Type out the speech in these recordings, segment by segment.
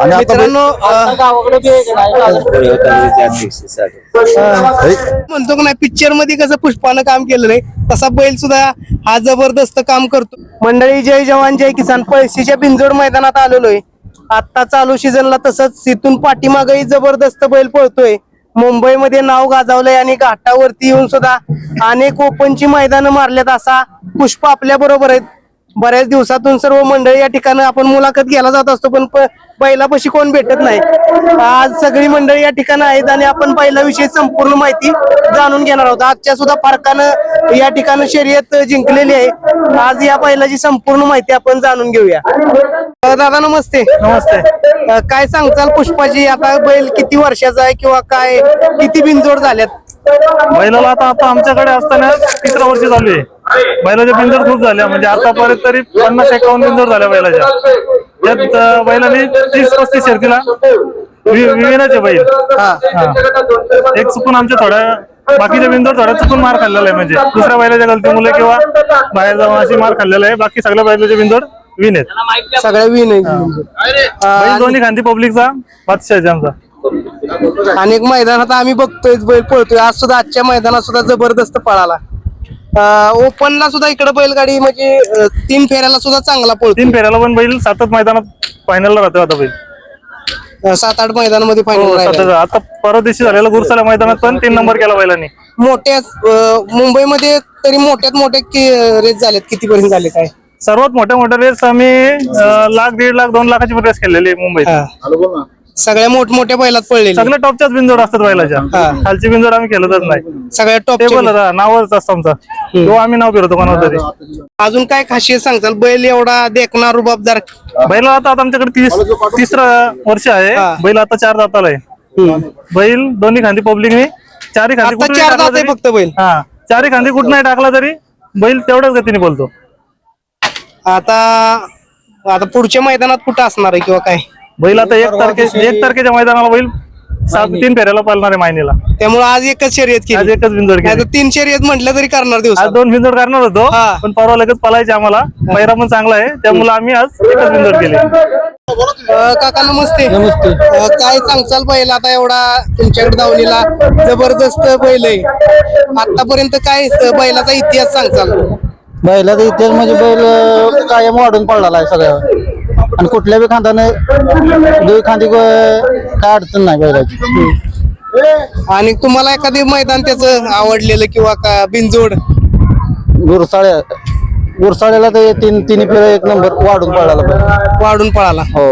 आणि मित्रांनो म्हणतो की नाही पिक्चरमध्ये कसं पुष्पानं काम केलं नाही तसा बैल सुद्धा हा जबरदस्त काम करतो. मंडळी जय जवान जय किसान. पळशीच्या बिंजोड मैदानात आलेलो आहे आता चालू सीझनला तसंच तिथून पाठीमागही जबरदस्त बैल पळतोय. मुंबईमध्ये नाव गाजवलंय आणि घाटावरती येऊन सुद्धा अनेक ओपनची मैदानं मारल्यात असा पुष्प आपल्या बरोबर आहेत. बऱ्याच दिवसातून सर्व मंडळी या ठिकाणी आपण मुलाखत घ्यायला जात असतो पण बैलापाशी कोण भेटत नाही. आज सगळी मंडळी या ठिकाणी आहेत आणि आपण बैलाविषयी संपूर्ण माहिती जाणून घेणार आहोत. आजच्या सुद्धा फरकानं या ठिकाणी शर्यत जिंकलेली आहे. आज या बैलाची संपूर्ण माहिती आपण जाणून घेऊया. दादा नमस्ते. नमस्ते. काय सांगचाल पुष्पाची आता बैल किती वर्षाचा आहे किंवा काय? किती बिनजोड झाल्यात? बैलाला आता आता आमच्याकडे असताना तिसरं वर्ष चालू आहे. बैलाच्या बिंदर खूप झाल्या म्हणजे आतापर्यंत तरी पन्नास एकावन्न बिंदर झाल्या बैलाच्या त्यात बैलाने तीस पस्तीस शर्तीला विविनाचे बैल. हा हा. एक चुकून आमच्या थोड्या बाकीच्या बिंदूवर थोड्या चुकून मार खाल्लेला आहे म्हणजे दुसऱ्या बैलाच्या गलतीमुळे किंवा बाहेर जाऊन अशी मार खाल्लेला आहे. बाकी सगळ्या बैलाच्या बिंदूवर विन आहेत. सगळ्या विन आहेत. दोन्ही गांधी पब्लिकचा बादशाह आमचा. अनेक मैदानात आम्ही बघतोय बैल पळतोय. आज सुद्धा आजच्या मैदानात सुद्धा जबरदस्त पळाला. ओपनला सुद्धा इकडे बैलगाडी म्हणजे अं, तीन फेऱ्याला सुद्धा चांगला पळतो. तीन फेऱ्याला पण बैल सातच मैदानात फायनलला राहतो आता बैल. अं, सात आठ मैदानामध्ये हो, फायनल. आता परवा दिवशी झालेला गुरसाला मैदानात पण तीन नंबर केला बैलांनी. मोठ्या अं, मुंबईमध्ये तरी मोठ्यात मोठे रेस झालेत कितीपर्यंत झाले काय? सर्वात मोठ्या मोठ्या रेस आम्ही अं, लाख दीड लाख दोन लाखाची रेस खेळलेली आहे मुंबईत. हा. सगळ्या मोठमोठ्या बैलात पळलेले. सगळ्या टॉपच्याच बिंजोड असतात बैलाच्या. हा. खालची बिंजोड आम्ही खेळतच नाही. सगळ्या टेबल टॉप नावच असतं आमचा. तो आम्ही नाव फिरवतो कोणावर तरी. अजून काय खासियत सांगताल? बैल एवढा देखणार रुबाबदार बैल आता आता आमच्याकडे तीस तिसरं वर्ष आहे. हा. बैल आता चार दाताला आहे. बैल दोन्ही खांदी पब्लिकने चारही खांदी आता कुठूनही चार टाकला दात आहे तरी- फक्त बैल. हा. चारही खांदी कुठं नाही टाकला तरी बैल तेवढ्याच गतीने बोलतो. आता आता पुढच्या मैदानात कुठं असणार आहे किंवा काय? बैल आता एक तारखे एक तारखेच्या मैदानाला बैल सात तीन फेऱ्याला पालणार आहे मायनीला. त्यामुळे आज एकच शर्यत आज केली एकच नाही केली. तर तीन शर्यत म्हटलं तरी करणार आज दिवसात दोन बिंदोड करणार होतो हा. पण परवा लगेच पलायचे आम्हाला. पैरा पण चांगला आहे. त्यामुळे आम्ही आज एकच बिंदोड केले. काका नमस्ते. नमस्ते. काय सांगचाल बैल? आता एवढा तुमच्याकडे धावलेला जबरदस्त बैल आहे. आतापर्यंत काय स- बैलाचा इतिहास सांगचाल बैलाचा इतिहास म्हणजे बैल अं, कायम वाढून पडलेला आहे सगळ्यावर आणि कुठल्या बी खांदाने दुई खांदी काय अडचण नाही बैलाची. आणि तुम्हाला एखादी मैदान त्याचं आवडलेलं किंवा का बिनजोड? गुरसाळ्या. गुरसाळ्याला ते तीन तिन्ही फेर एक नंबर वाढून बैल वाढून पळाला. हो.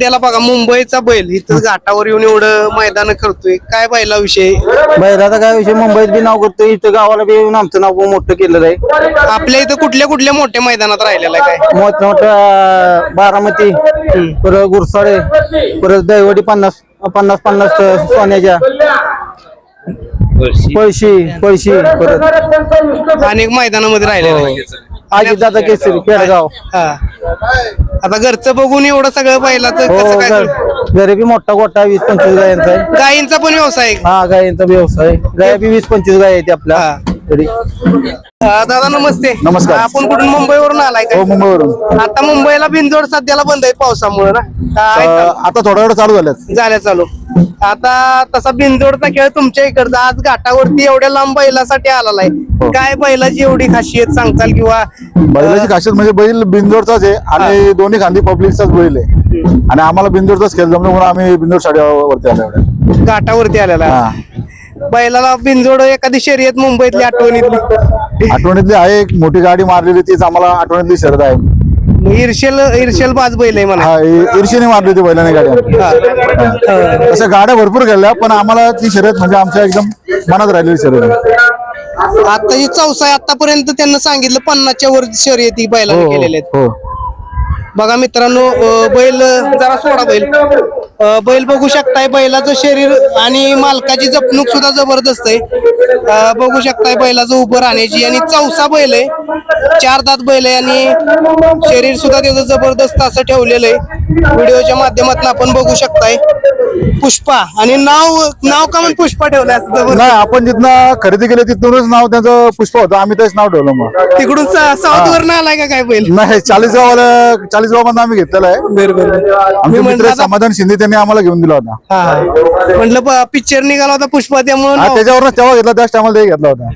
त्याला बघा मुंबईचा बैल इथं घाटावर येऊन एवढं मैदान करतोय. काय बैलाविषयी बैलाचा काय विषय? मुंबईत बी नाव करतो इथं गावाला बी येऊन आमचं नाव मोठं केलेलं आहे. आपल्या इथं कुठल्या कुठल्या मोठ्या मैदानात राहिलेला आहे काय? मोठ मोठ्या बारामती परत गुरसाळे परत दैवडी पन्नास पन्नास पन्नास सोन्याच्या. पळशी. पळशी परत. अनेक मैदानामध्ये राहिलेला आहे आजी दादा केसरी पेडगाव हा. आता घरचं बघून एवढं सगळं बैलाचं हो कसं काय घर- घरी बी मोठा गोठा वीस पंचवीस गायांचा आहे. गायींचा पण व्यवसाय आहे. हा गायींचा व्यवसाय गाय बी वीस पंचवीस गाय आहेत आपल्या. हा. हा, दादा नमस्ते. नमस्कार. आपण कुठून मुंबईवरून आलाय हो का मुंबईवरून. आता मुंबईला बिनजोड सध्याला बंद आहे पावसामुळे ना. अं? आता थोडा वेळ चालू झाल्यात. झाल्या चालू. आता तसा बिनजोडचा खेळ तुमच्या इकडचा. आज घाटावरती एवढ्या लांब बैलासाठी आलेला आहे हो. काय बैलाची एवढी खासियत सांगताल किंवा बैलाची खासियत म्हणजे बैल बिंदोरचाच आहे आणि दोन्ही खांदी पब्लिकचाच बैल आहे. आणि आम्हाला बिंदोरचाच खेळ जमलं म्हणून आम्ही बिंदोर साडीवरती आलो एवढ्या. घाटावरती आलेला. बैलाला बिनजोड एखादी शर्यत मुंबईतली आठवणीतली? आठवणीतली आहे एक मोठी गाडी मारलेली तीच आम्हाला आठवणीतली शरद आहे. इर्शेल इर्शेल बाज बैल आहे म्हणा हा इ- ईर्षेने मारली होती बैलाने गाडी आमची. हा. तशा गाड्या भरपूर गेल्या पण आम्हाला ती शर्यत म्हणजे आमच्या एकदम मनात राहिलेली शर्यत आहे. आता ही चौसा आहे आतापर्यंत त्यांना सांगितलं पन्नासच्या वर शर्यती बैलाने हो केलेल्या आहेत हो बघा मित्रांनो बैल जरा सोडा बैल. बैल बघू शकताय बैलाचं शरीर आणि मालकाची जपणूक सुद्धा जबरदस्त आहे. बघू शकताय बैलाचं उभं राहण्याची आणि चौसा बैल आहे. चार दात बैल आहे आणि शरीर सुद्धा त्याचं जबरदस्त असं ठेवलेलं आहे. व्हिडिओच्या माध्यमातून आपण बघू शकताय. पुष्पा आणि नाव नाव का म्हणून पुष्पा ठेवलं असं जबरदस्त. नाही आपण जिथनं खरेदी केली तिथूनच नाव त्याचं पुष्प होतं. आम्ही तेच नाव ठेवलं मग. तिकडून साऊथ वरनं आलाय का काय बैल? नाही चाळीसगावाला चाळीसगाव आम्ही घेतलेला आहे. आमचे मित्र आता- समाधान शिंदे त्यांनी आम्हाला घेऊन दिला होता. हा हा. म्हटलं पिक्चर निघाला होता पुष्पा त्यामुळे हा त्याच्यावर तेव्हा घेतला त्याच टायमाला ते घेतला होता.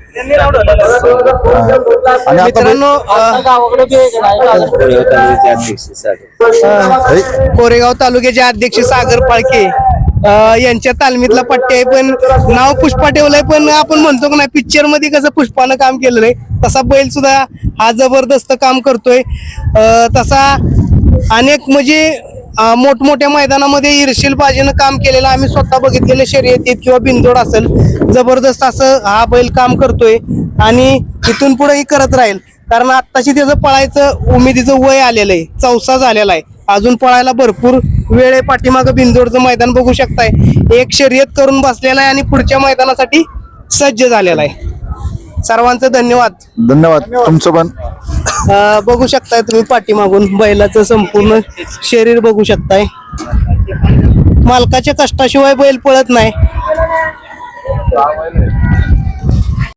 आणि आता मित्रांनो अं, कोरेगाव तालुक्याचे अध्यक्ष सागर पाळके अं, यांच्या तालमीतला पट्टे आहे पण नाव पुष्पा ठेवलंय पण आपण म्हणतो का नाही पिक्चरमध्ये कसं पुष्पानं काम केलेलं आहे तसा बैल सुद्धा हा जबरदस्त काम करतोय. अं, तसा अनेक म्हणजे अं, मोठमोठ्या मैदानामध्ये इरशील बाजीनं काम केलेलं आम्ही स्वतः बघितलेलं शर्यतीत किंवा बिंदोड असेल जबरदस्त असं हा बैल काम करतोय आणि इथून पुढेही करत राहील. कारण आत्ताशी त्याचं पळायचं उमेदीचं वय आलेलं आहे चौसा झालेला आहे. अजून पळायला भरपूर वेळ आहे. पाठीमागं बिंदोडचं मैदान बघू शकताय. एक शर्यत करून बसलेला आहे आणि पुढच्या मैदानासाठी सज्ज झालेला आहे. सर्वांचं धन्यवाद. धन्यवाद. तुमचं पण. बघू शकताय तुम्ही पाठीमागून बैलाचं संपूर्ण शरीर बघू शकताय. मालकाच्या कष्टाशिवाय बैल पळत नाही.